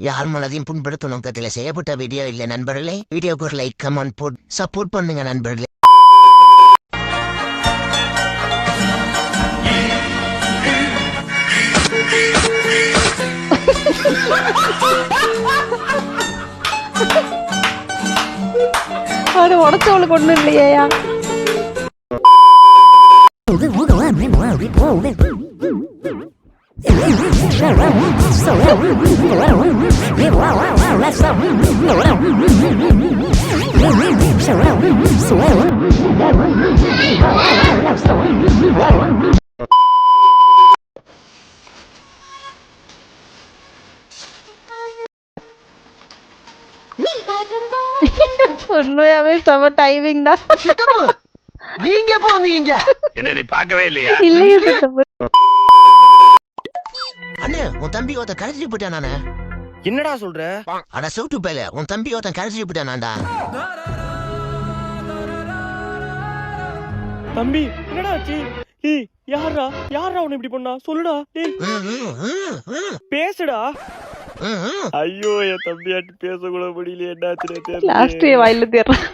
யார் மனதையும் புண்படுத்தும் நோக்கத்தில் செய்யப்பட்ட வீடியோ இல்லை நண்பர்களே வீடியோக்கு ஒரு லைக் கமெண்ட் போட் சப்போர்ட் பண்ணுங்க நண்பர்களே அது உடச்சவளுக்கு ஒண்ணும் இல்லையா உண்மையாவே செம டைமிங் தான். நீங்க போவீங்க என்ன நீ பார்க்கவே இல்லையா? இல்லையே சித்தப்பு. அண்ணே உன் தம்பி ஒருத்தன் கரைச்சி போட்டான் நானே. என்னடா சொல்ற? அட சவுட்டு பேல உன் தம்பி ஒருத்தன் கரைச்சி போட்டானாண்டா தம்பி என்னடா ஆச்சு? ஏய் யாரா யாரா உன்னை இப்படி பண்ணா? சொல்லுடா டேய். பேசுடா. ஐயோ என் தம்பியாட்டு பேச கூட முடியல. என்னாச்சுன்னு லாஸ்ட் வாயில தேடுறான்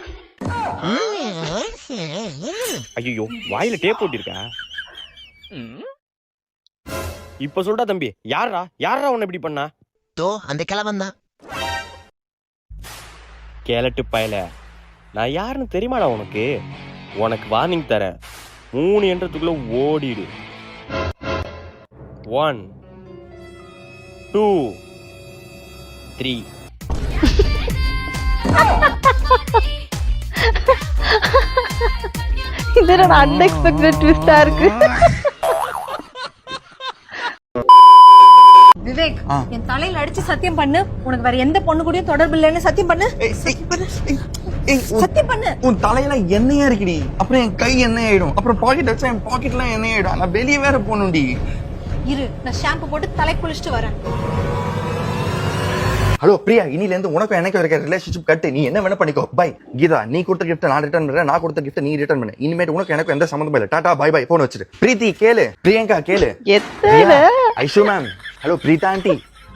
ஐயோ வாயில டேப் போட்டிருக்கா இப்ப சொல்டா தம்பி. யாரா யாரா உன்னை இப்படி பண்ணா? தோ அந்த கிழவன் தான். கேலட்டு பயல. நான் யாருன்னு தெரியுமாடா உனக்கு? உனக்கு வார்னிங் தரேன் மூணு என்றதுக்குள்ள ஓடிடு. ஒன் டூ த்ரீ இது அன்எக்ஸ்பெக்டட் ட்விஸ்டா இருக்கு விவேக் என் தலையில அடிச்சு சத்தியம் பண்ணு. உனக்கு வேற எந்த பொண்ணு கூடயும் தொடர்பு இல்லைன்னு சத்தியம் பண்ணு. சத்தியம் பண்ணு. உன் தலையில எண்ணெயா இருக்குடி. அப்புறம் என் கை எண்ணெய் ஆயிடும் அப்புறம் பாக்கெட் வச்சா என் பாக்கெட்லாம் எண்ணெய் ஆயிடும் நான் வெளியே வேற போகணும்டி. இரு நான் ஷாம்பு போட்டு தலை குளிச்சுட்டு வரேன். ஹலோ பிரியா இனில இருந்து உனக்கும் எனக்கு இருக்க ரிலேஷன்ஷிப் கட்டு. நீ என்ன வேணா பண்ணிக்கோ. பை கீதா நீ கொடுத்த கிஃப்ட் நான் ரிட்டர்ன் பண்றேன். நான் கொடுத்த கிஃப்ட் நீ ரிட்டர்ன் பண்ணு. இனிமேட்டு உனக்கு எனக்கு எந்த சம்மந்தமும் இல்லை. டாடா பை பை போன் வச்சிரு. பிரீத்தி கேளு. பிரியங்கா கேளு. Aishu ma'am hello Preetha aunty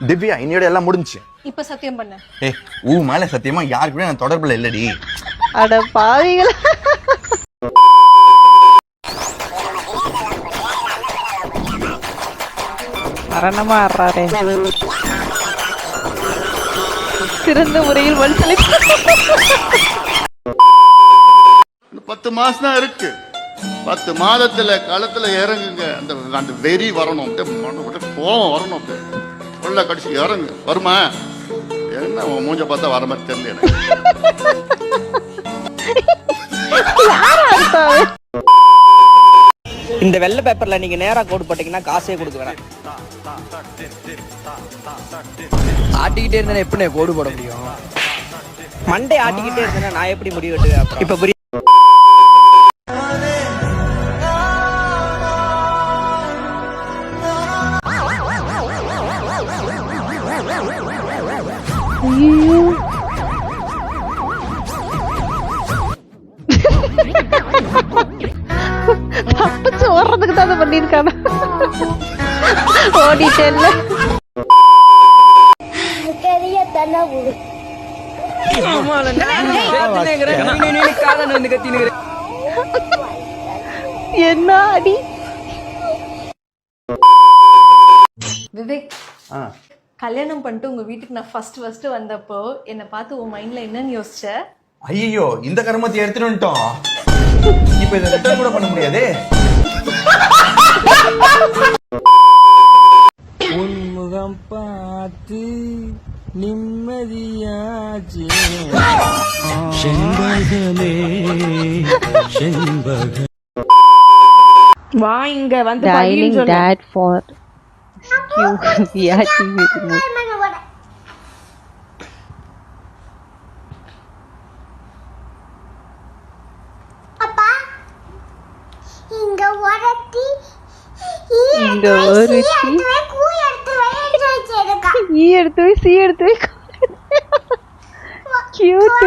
Divya இன்னையோட எல்லாம் முடிஞ்சுச்சு. இப்ப சத்தியம் பண்ணு. ஏ ஊ மேல சத்தியமா யாருக்கு கூட நான் தொடர்புல இல்லடி. அட பாவிகளா. மரணமா ஆடுறாரே. சிறந்த முறையில் மனுஷனை பத்து மாசம் தான் இருக்கு. பத்து மாதத்துல களத்துல இறங்குங்க. அந்த அந்த வெறி வரணும். அப்படியே கோவம் வரணும் அப்படியே. உள்ள கடிச்சு இறங்கு. வருமா? என்ன உன் மூஞ்ச பார்த்தா வர மாதிரி தெரியல எனக்கு. இந்த வெள்ளை பேப்பர்ல நீங்க நேரா கோடு போட்டீங்கன்னா காசே கொடுக்க வேணாம். ஆட்டிக்கிட்டே இருந்தா எப்படி கோடு போட முடியும்? மண்டே ஆட்டிக்கிட்டே இருந்தேன்னா நான் எப்படி முடிவு அப்புறம்? இப்ப புரிய ஓடிட்டேன்ல. என்ன அடி விவேக் கல்யாணம் பண்ணிட்டு உங்க வீட்டுக்கு நான் ஃபர்ஸ்ட் ஃபர்ஸ்ட் வந்தப்போ என்னை பார்த்து உன் மைண்ட்ல என்னன்னு யோசிச்ச? ஐயோ இந்த கருமத்தை எடுத்துட்டு வந்துட்டோம். இப்ப இதை ரிட்டர்ன் கூட பண்ண முடியாதே. உன்முகம் பார்த்து நிம்மதியாச்சு வா இங்க வந்து ஒரத்தி இங்க ஒருத்தி. இ எடுத்து வை சி எடுத்து வை. கியூட்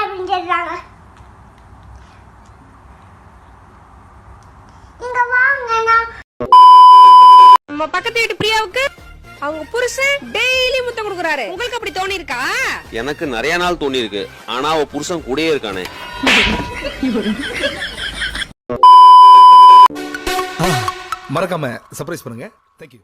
அப்படின்னு வாங்க நம்ம பக்கத்து வீட்டு பிரியாவுக்கு அவங்க புருஷன் டெய்லி முத்தம் கொடுக்குறாரு. உங்களுக்கு அப்படி தோணி இருக்கா எனக்கு நிறைய நாள் தோணி இருக்கு ஆனா அவ புருஷன் கூடயே இருக்கானே. மறக்காம சர்ப்ரைஸ் பண்ணுங்க. தேங்க்யூ